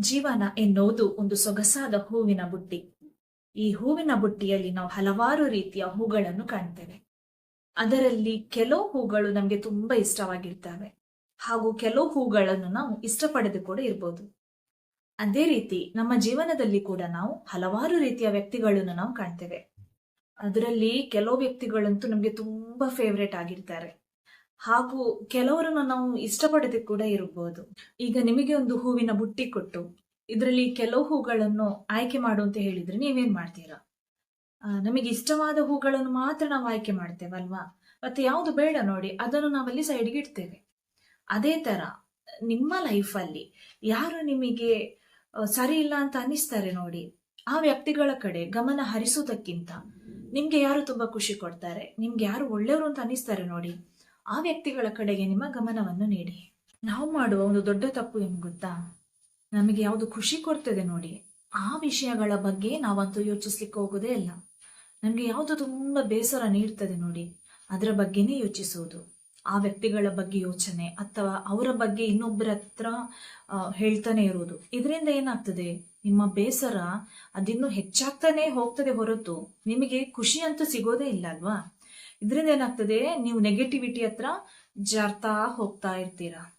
ಜೀವನ ಎನ್ನುವುದು ಒಂದು ಸೊಗಸಾದ ಹೂವಿನ ಬುಟ್ಟಿ. ಈ ಹೂವಿನ ಬುಟ್ಟಿಯಲ್ಲಿ ನಾವು ಹಲವಾರು ರೀತಿಯ ಹೂಗಳನ್ನು ಕಾಣ್ತೇವೆ. ಅದರಲ್ಲಿ ಕೆಲವು ಹೂಗಳು ನಮಗೆ ತುಂಬಾ ಇಷ್ಟವಾಗಿರ್ತವೆ. ಹಾಗೂ ಕೆಲವು ಹೂಗಳನ್ನು ನಾವು ಇಷ್ಟಪಡದೆ ಕೂಡ ಇರ್ಬೋದು. ಅದೇ ರೀತಿ ನಮ್ಮ ಜೀವನದಲ್ಲಿ ಕೂಡ ನಾವು ಹಲವಾರು ರೀತಿಯ ವ್ಯಕ್ತಿಗಳನ್ನು ನಾವು ಕಾಣ್ತೇವೆ. ಅದರಲ್ಲಿ ಕೆಲವು ವ್ಯಕ್ತಿಗಳಂತೂ ನಮಗೆ ತುಂಬಾ ಫೇವ್ರೇಟ್ ಆಗಿರ್ತಾರೆ. ಹಾಗೂ ಕೆಲವರನ್ನು ನಾವು ಇಷ್ಟಪಡದೆ ಕೂಡ ಇರಬಹುದು. ಈಗ ನಿಮಗೆ ಒಂದು ಹೂವಿನ ಬುಟ್ಟಿ ಕೊಟ್ಟು, ಇದರಲ್ಲಿ ಕೆಲವು ಹೂಗಳನ್ನು ಆಯ್ಕೆ ಮಾಡು ಅಂತ ಹೇಳಿದ್ರೆ ನೀವೇನ್ ಮಾಡ್ತೀರಾ? ನಮಗೆ ಇಷ್ಟವಾದ ಹೂಗಳನ್ನು ಮಾತ್ರ ನಾವು ಆಯ್ಕೆ ಮಾಡ್ತೇವಲ್ವಾ? ಮತ್ತೆ ಯಾವುದು ಬೇಡ ನೋಡಿ, ಅದನ್ನು ನಾವಲ್ಲಿ ಸೈಡ್ಗೆ ಇಡ್ತೇವೆ. ಅದೇ ತರ, ನಿಮ್ಮ ಲೈಫಲ್ಲಿ ಯಾರು ನಿಮಗೆ ಸರಿ ಇಲ್ಲ ಅಂತ ಅನಿಸ್ತಾರೆ ನೋಡಿ, ಆ ವ್ಯಕ್ತಿಗಳ ಕಡೆ ಗಮನ ಹರಿಸುವುದಕ್ಕಿಂತ ನಿಮ್ಗೆ ಯಾರು ತುಂಬಾ ಖುಷಿ ಕೊಡ್ತಾರೆ? ನಿಮ್ಗೆ ಯಾರು ಒಳ್ಳೆಯವರು ಅಂತ ಅನಿಸ್ತಾರೆ ನೋಡಿ. ಆ ವ್ಯಕ್ತಿಗಳ ಕಡೆಗೆ ನಿಮ್ಮ ಗಮನವನ್ನು ನೀಡಿ. ನಾವು ಮಾಡುವ ಒಂದು ದೊಡ್ಡ ತಪ್ಪು ಏನು ಗೊತ್ತಾ? ನಮಗೆ ಯಾವುದು ಖುಷಿ ಕೊಡ್ತದೆ ನೋಡಿ. ಆ ವಿಷಯಗಳ ಬಗ್ಗೆ ನಾವಂತೂ ಯೋಚಿಸ್ಲಿಕ್ಕೆ ಹೋಗೋದೇ ಇಲ್ಲ. ನಮಗೆ ಯಾವುದು ತುಂಬ ಬೇಸರ ನೀಡ್ತದೆ ನೋಡಿ. ಅದರ ಬಗ್ಗೆನೇ ಯೋಚಿಸುವುದು. ಆ ವ್ಯಕ್ತಿಗಳ ಬಗ್ಗೆ ಯೋಚನೆ ಅಥವಾ ಅವರ ಬಗ್ಗೆ ಇನ್ನೊಬ್ಬರ ಹತ್ರ ಹೇಳ್ತಾನೆ ಇರುವುದು. ಇದರಿಂದ ಏನಾಗ್ತದೆ? ನಿಮ್ಮ ಬೇಸರ ಅದಿನ್ನೂ ಹೆಚ್ಚಾಗ್ತಾನೆ ಹೋಗ್ತದೆ ಹೊರತು. ನಿಮಗೆ ಖುಷಿ ಅಂತೂ ಸಿಗೋದೇ ಇಲ್ಲ ಅಲ್ವಾ? ಇದರಿಂದ ಏನಾಗ್ತದೆ? ನೀವು ನೆಗೆಟಿವಿಟಿ ಹತ್ರ ಜಾರ್ತಾ ಹೋಗ್ತಾ ಇರ್ತೀರಾ.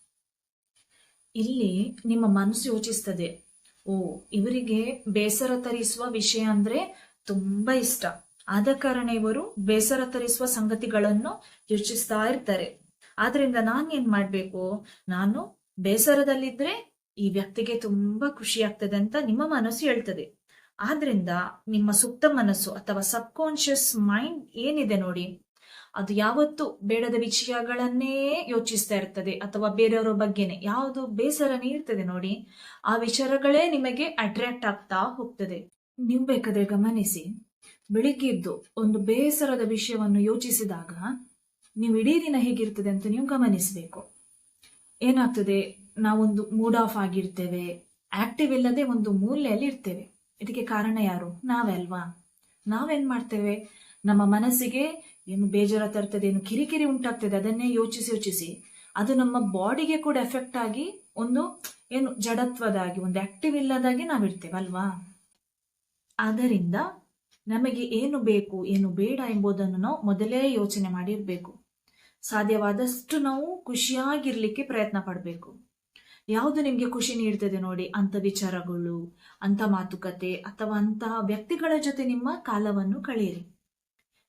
ಇಲ್ಲಿ ನಿಮ್ಮ ಮನಸ್ಸು ಯೋಚಿಸ್ತದೆ. ಓ, ಇವರಿಗೆ ಬೇಸರ ತರಿಸುವ ವಿಷಯ ಅಂದ್ರೆ ತುಂಬಾ ಇಷ್ಟ. ಆದ ಕಾರಣ ಇವರು ಬೇಸರ ತರಿಸುವ ಸಂಗತಿಗಳನ್ನು ಯೋಚಿಸ್ತಾ ಇರ್ತಾರೆ. ಆದ್ರಿಂದ ನಾನ್ ಏನ್ ಮಾಡ್ಬೇಕು? ನಾನು ಬೇಸರದಲ್ಲಿದ್ರೆ ಈ ವ್ಯಕ್ತಿಗೆ ತುಂಬಾ ಖುಷಿ ಆಗ್ತದೆ ಅಂತ ನಿಮ್ಮ ಮನಸ್ಸು ಹೇಳ್ತದೆ. ಆದ್ರಿಂದ ನಿಮ್ಮ ಸುಪ್ತ ಮನಸ್ಸು ಅಥವಾ ಸಬ್ ಕಾನ್ಶಿಯಸ್ ಮೈಂಡ್ ಏನಿದೆ ನೋಡಿ. ಅದು ಯಾವತ್ತು ಬೇಡದ ವಿಷಯಗಳನ್ನೇ ಯೋಚಿಸ್ತಾ ಇರ್ತದೆ ಅಥವಾ ಬೇರೆಯವರ ಬಗ್ಗೆನೆ. ಯಾವುದು ಬೇಸರ ಇರ್ತದೆ ನೋಡಿ, ಆ ವಿಚಾರಗಳೇ ನಿಮಗೆ ಅಟ್ರಾಕ್ಟ್ ಆಗ್ತಾ ಹೋಗ್ತದೆ. ನೀವು ಬೇಕಾದ್ರೆ ಗಮನಿಸಿ ಬೆಳಿಗ್ಗೆದ್ದು ಒಂದು ಬೇಸರದ ವಿಷಯವನ್ನು ಯೋಚಿಸಿದಾಗ ನೀವು ಇಡೀ ದಿನ ಹೇಗಿರ್ತದೆ ಅಂತ ನೀವು ಗಮನಿಸಬೇಕು. ಏನಾಗ್ತದೆ, ನಾವೊಂದು ಮೂಡ್ ಆಫ್ ಆಗಿರ್ತೇವೆ ಆಕ್ಟಿವ್ ಇಲ್ಲದೆ ಒಂದು ಮೂಲೆಯಲ್ಲಿ ಇರ್ತೇವೆ ಇದಕ್ಕೆ ಕಾರಣ ಯಾರು? ನಾವೇ ಅಲ್ವಾ? ನಾವೇನ್ ಮಾಡ್ತೇವೆ? ನಮ್ಮ ಮನಸ್ಸಿಗೆ ಏನು ಬೇಜಾರ ತರ್ತದೆ, ಏನು ಕಿರಿಕಿರಿ ಉಂಟಾಗ್ತದೆ, ಅದನ್ನೇ ಯೋಚಿಸಿ ಯೋಚಿಸಿ. ಅದು ನಮ್ಮ ಬಾಡಿಗೆ ಕೂಡ ಎಫೆಕ್ಟ್ ಆಗಿ ಒಂದು ಏನು ಜಡತ್ವದಾಗಿ, ಒಂದು ಆಕ್ಟಿವ್ ಇಲ್ಲದಾಗಿ ನಾವಿರ್ತೇವೆ ಅಲ್ವಾ? ಆದ್ದರಿಂದ ನಮಗೆ ಏನು ಬೇಕು, ಏನು ಬೇಡ ಎಂಬುದನ್ನು ನಾವು ಮೊದಲೇ ಯೋಚನೆ ಮಾಡಿರ್ಬೇಕು. ಸಾಧ್ಯವಾದಷ್ಟು ನಾವು ಖುಷಿಯಾಗಿರ್ಲಿಕ್ಕೆ ಪ್ರಯತ್ನ ಪಡಬೇಕು. ಯಾವುದು ನಿಮ್ಗೆ ಖುಷಿ ನೀಡ್ತದೆ ನೋಡಿ ಅಂತ ವಿಚಾರಗಳು ಅಂತ ಮಾತುಕತೆ, ಅಥವಾ ಅಂತಹ ವ್ಯಕ್ತಿಗಳ ಜೊತೆ ನಿಮ್ಮ ಕಾಲವನ್ನು ಕಳೆಯಿರಿ.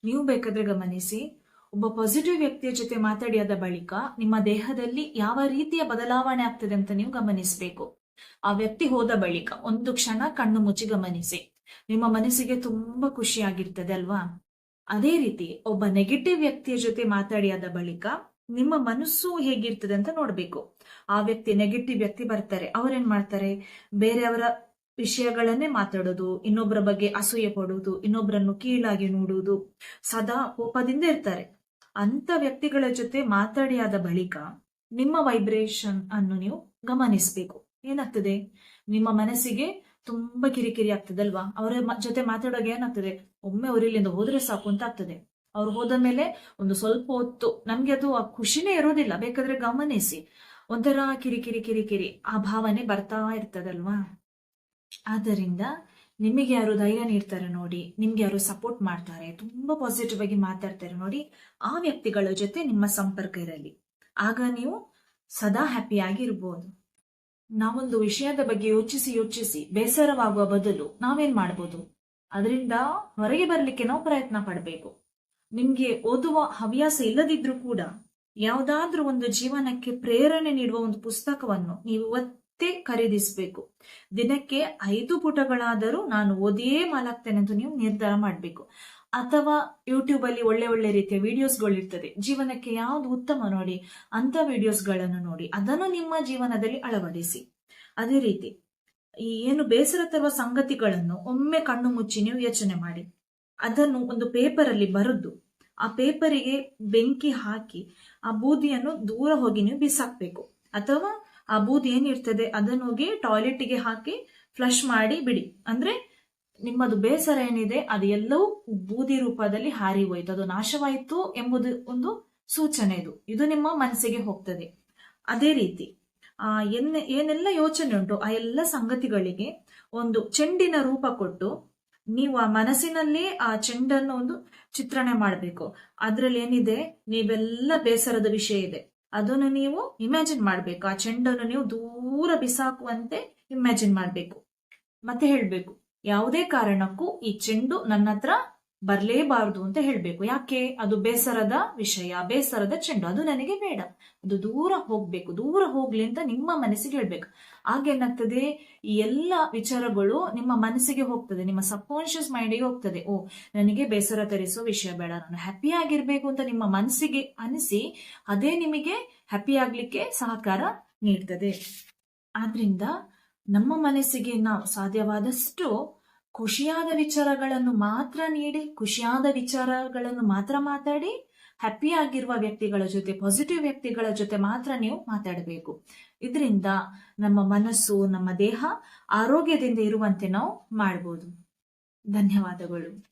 ನೀವು ಬೇಕಾದ್ರೆ ಗಮನಿಸಿ, ಒಬ್ಬ ಪಾಸಿಟಿವ್ ವ್ಯಕ್ತಿಯ ಜೊತೆ ಮಾತಾಡಿಯಾದ ಬಳಿಕ ನಿಮ್ಮ ದೇಹದಲ್ಲಿ ಯಾವ ರೀತಿಯ ಬದಲಾವಣೆ ಆಗ್ತದೆ ಅಂತ ನೀವು ಗಮನಿಸಬೇಕು. ಆ ವ್ಯಕ್ತಿ ಹೋದ ಬಳಿಕ ಒಂದು ಕ್ಷಣ ಕಣ್ಣು ಮುಚ್ಚಿ ಗಮನಿಸಿ. ನಿಮ್ಮ ಮನಸ್ಸಿಗೆ ತುಂಬಾ ಖುಷಿಯಾಗಿರ್ತದೆ ಅಲ್ವಾ? ಅದೇ ರೀತಿ ಒಬ್ಬ ನೆಗೆಟಿವ್ ವ್ಯಕ್ತಿಯ ಜೊತೆ ಮಾತಾಡಿಯಾದ ಬಳಿಕ ನಿಮ್ಮ ಮನಸ್ಸು ಹೇಗಿರ್ತದೆ ಅಂತ ನೋಡ್ಬೇಕು. ಆ ವ್ಯಕ್ತಿ ನೆಗೆಟಿವ್ ವ್ಯಕ್ತಿ ಬರ್ತಾರೆ. ಅವ್ರೇನ್ ಮಾಡ್ತಾರೆ? ಬೇರೆಯವರ ವಿಷಯಗಳನ್ನೇ ಮಾತಾಡೋದು ಇನ್ನೊಬ್ಬರ ಬಗ್ಗೆ ಅಸೂಯೆ ಪಡುವುದು ಇನ್ನೊಬ್ಬರನ್ನು ಕೀಳಾಗಿ ನೋಡುವುದು ಸದಾ ಕೋಪದಿಂದ ಇರ್ತಾರೆ. ಅಂತ ವ್ಯಕ್ತಿಗಳ ಜೊತೆ ಮಾತಾಡಿಯಾದ ಬಳಿಕ ನಿಮ್ಮ ವೈಬ್ರೇಷನ್ ಅನ್ನು ನೀವು ಗಮನಿಸಬೇಕು. ಏನಾಗ್ತದೆ? ನಿಮ್ಮ ಮನಸ್ಸಿಗೆ ತುಂಬಾ ಕಿರಿಕಿರಿ ಆಗ್ತದಲ್ವಾ? ಅವರ ಜೊತೆ ಮಾತಾಡೋಕೆ ಏನಾಗ್ತದೆ? ಒಮ್ಮೆ ಅವ್ರು ಇಲ್ಲಿಂದ ಹೋದ್ರೆ ಸಾಕು ಅಂತ ಆಗ್ತದೆ. ಅವ್ರು ಹೋದ ಮೇಲೆ ಒಂದು ಸ್ವಲ್ಪ ಹೊತ್ತು ನಮ್ಗೆ ಅದು ಆ ಖುಷಿನೇ ಇರೋದಿಲ್ಲ. ಬೇಕಾದ್ರೆ ಗಮನಿಸಿ. ಒಂಥರ ಕಿರಿಕಿರಿ ಕಿರಿಕಿರಿ ಆ ಭಾವನೆ ಬರ್ತಾ ಇರ್ತದಲ್ವಾ? ಆದ್ದರಿಂದ ನಿಮಗೆ ಯಾರು ಧೈರ್ಯ ನೀಡ್ತಾರೆ ನೋಡಿ, ನಿಮ್ಗೆ ಯಾರು ಸಪೋರ್ಟ್ ಮಾಡ್ತಾರೆ, ತುಂಬಾ ಪಾಸಿಟಿವ್ ಆಗಿ ಮಾತಾಡ್ತಾರೆ ನೋಡಿ, ಆ ವ್ಯಕ್ತಿಗಳ ಜೊತೆ ನಿಮ್ಮ ಸಂಪರ್ಕ ಇರಲಿ. ಆಗ ನೀವು ಸದಾ ಹ್ಯಾಪಿ ಆಗಿರ್ಬೋದು. ನಾವೊಂದು ವಿಷಯದ ಬಗ್ಗೆ ಯೋಚಿಸಿ ಯೋಚಿಸಿ ಬೇಸರವಾಗುವ ಬದಲು ನಾವೇನ್ ಮಾಡ್ಬೋದು? ಅದರಿಂದ ಹೊರಗೆ ಬರ್ಲಿಕ್ಕೆ ನಾವು ಪ್ರಯತ್ನ ಪಡಬೇಕು. ನಿಮ್ಗೆ ಓದುವ ಹವ್ಯಾಸ ಇಲ್ಲದಿದ್ರೂ ಕೂಡ, ಯಾವುದಾದ್ರೂ ಒಂದು ಜೀವನಕ್ಕೆ ಪ್ರೇರಣೆ ನೀಡುವ ಒಂದು ಪುಸ್ತಕವನ್ನು ನೀವು ಒತ್ತೇ ಖರೀದಿಸಬೇಕು. ದಿನಕ್ಕೆ ಐದು ಪುಟಗಳಾದರೂ ನಾನು ಓದಿಯೇ ಮಾಲಾಗ್ತೇನೆ ಅಂತ ನೀವು ನಿರ್ಧಾರ ಮಾಡಬೇಕು. ಅಥವಾ ಯೂಟ್ಯೂಬ್ ಅಲ್ಲಿ ಒಳ್ಳೆ ಒಳ್ಳೆ ರೀತಿಯ ವಿಡಿಯೋಸ್ಗಳು ಇರ್ತದೆ ಜೀವನಕ್ಕೆ ಯಾವ್ದು ಉತ್ತಮ ನೋಡಿ ಅಂತ ವಿಡಿಯೋಸ್ಗಳನ್ನು ನೋಡಿ, ಅದನ್ನು ನಿಮ್ಮ ಜೀವನದಲ್ಲಿ ಅಳವಡಿಸಿ. ಅದೇ ರೀತಿ, ಈ ಏನು ಬೇಸರ ತರುವ ಸಂಗತಿಗಳನ್ನು ಒಮ್ಮೆ ಕಣ್ಣು ಮುಚ್ಚಿ ನೀವು ಯೋಚನೆ ಮಾಡಿ. ಅದನ್ನು ಒಂದು ಪೇಪರ್ ಅಲ್ಲಿ ಬರೆದು, ಆ ಪೇಪರಿಗೆ ಬೆಂಕಿ ಹಾಕಿ, ಆ ಬೂದಿಯನ್ನು ದೂರ ಹೋಗಿ ನೀವು ಬಿಸಾಕ್ಬೇಕು. ಅಥವಾ ಆ ಬೂದಿ ಏನಿರ್ತದೆ ಅದನ್ನು ಹೋಗಿ ಟಾಯ್ಲೆಟ್ಗೆ ಹಾಕಿ ಫ್ಲಶ್ ಮಾಡಿ ಬಿಡಿ. ಅಂದ್ರೆ ನಿಮ್ಮದು ಬೇಸರ ಏನಿದೆ ಅದು ಎಲ್ಲವೂ ಬೂದಿ ರೂಪದಲ್ಲಿ ಹಾರಿ ಹೋಯ್ತು. ಅದು ನಾಶವಾಯಿತು ಎಂಬುದು ಒಂದು ಸೂಚನೆ ಇದು. ಇದು ನಿಮ್ಮ ಮನಸ್ಸಿಗೆ ಹೋಗ್ತದೆ. ಅದೇ ರೀತಿ, ಆ, ಎನ್, ಏನೆಲ್ಲ ಯೋಚನೆ ಉಂಟು, ಆ ಎಲ್ಲ ಸಂಗತಿಗಳಿಗೆ ಒಂದು ಚೆಂಡಿನ ರೂಪ ಕೊಟ್ಟು ನೀವು ಆ ಮನಸ್ಸಿನಲ್ಲಿ ಆ ಚೆಂಡನ್ನು ಒಂದು ಚಿತ್ರಣ ಮಾಡಬೇಕು. ಅದ್ರಲ್ಲಿ ಏನಿದೆ, ನೀವೆಲ್ಲ ಬೇಸರದ ವಿಷಯ ಇದೆ. ಅದನ್ನು ನೀವು ಇಮ್ಯಾಜಿನ್ ಮಾಡಬೇಕು. ಆ ಚೆಂಡನ್ನು ನೀವು ದೂರ ಬಿಸಾಕುವಂತೆ ಇಮ್ಯಾಜಿನ್ ಮಾಡಬೇಕು. ಮತ್ತೆ ಹೇಳಬೇಕು, ಯಾವುದೇ ಕಾರಣಕ್ಕೂ ಈ ಚೆಂಡು ನನ್ನ ಹತ್ರ ಬರ್ಲೇಬಾರದು ಅಂತ ಹೇಳ್ಬೇಕು. ಯಾಕೆ? ಅದು ಬೇಸರದ ವಿಷಯ, ಬೇಸರದ ಚೆಂಡು. ಅದು ನನಗೆ ಬೇಡ. ಅದು ದೂರ ಹೋಗ್ಬೇಕು. ದೂರ ಹೋಗ್ಲಿ ಅಂತ ನಿಮ್ಮ ಮನಸ್ಸಿಗೆ ಹೇಳ್ಬೇಕು. ಆಗೇನಾಗ್ತದೆ ಈ ಎಲ್ಲ ವಿಚಾರಗಳು ನಿಮ್ಮ ಮನಸ್ಸಿಗೆ ಹೋಗ್ತದೆ. ನಿಮ್ಮ ಸಬ್ಕಾನ್ಶಿಯಸ್ ಮೈಂಡಿಗೆ ಹೋಗ್ತದೆ. ಓ, ನನಗೆ ಬೇಸರ ತರಿಸೋ ವಿಷಯ ಬೇಡ. ನಾನು ಹ್ಯಾಪಿ ಆಗಿರ್ಬೇಕು ಅಂತ ನಿಮ್ಮ ಮನಸ್ಸಿಗೆ ಅನಿಸಿ ಅದೇ ನಿಮಗೆ ಹ್ಯಾಪಿ ಆಗ್ಲಿಕ್ಕೆ ಸಹಕಾರ ನೀಡ್ತದೆ. ಆದ್ರಿಂದ ನಮ್ಮ ಮನಸ್ಸಿಗೆ ನಾವು ಸಾಧ್ಯವಾದಷ್ಟು ಖುಷಿಯಾದ ವಿಚಾರಗಳನ್ನು ಮಾತ್ರ ನೀಡಿ, ಖುಷಿಯಾದ ವಿಚಾರಗಳನ್ನು ಮಾತ್ರ ಮಾತಾಡಿ ಹ್ಯಾಪಿ ಆಗಿರುವ ವ್ಯಕ್ತಿಗಳ ಜೊತೆ ಪಾಸಿಟಿವ್ ವ್ಯಕ್ತಿಗಳ ಜೊತೆ ಮಾತ್ರ ನೀವು ಮಾತಾಡಬೇಕು. ಇದರಿಂದ ನಮ್ಮ ಮನಸ್ಸು, ನಮ್ಮ ದೇಹ ಆರೋಗ್ಯದಿಂದ ಇರುವಂತೆ ನಾವು ಮಾಡ್ಬೋದು. ಧನ್ಯವಾದಗಳು.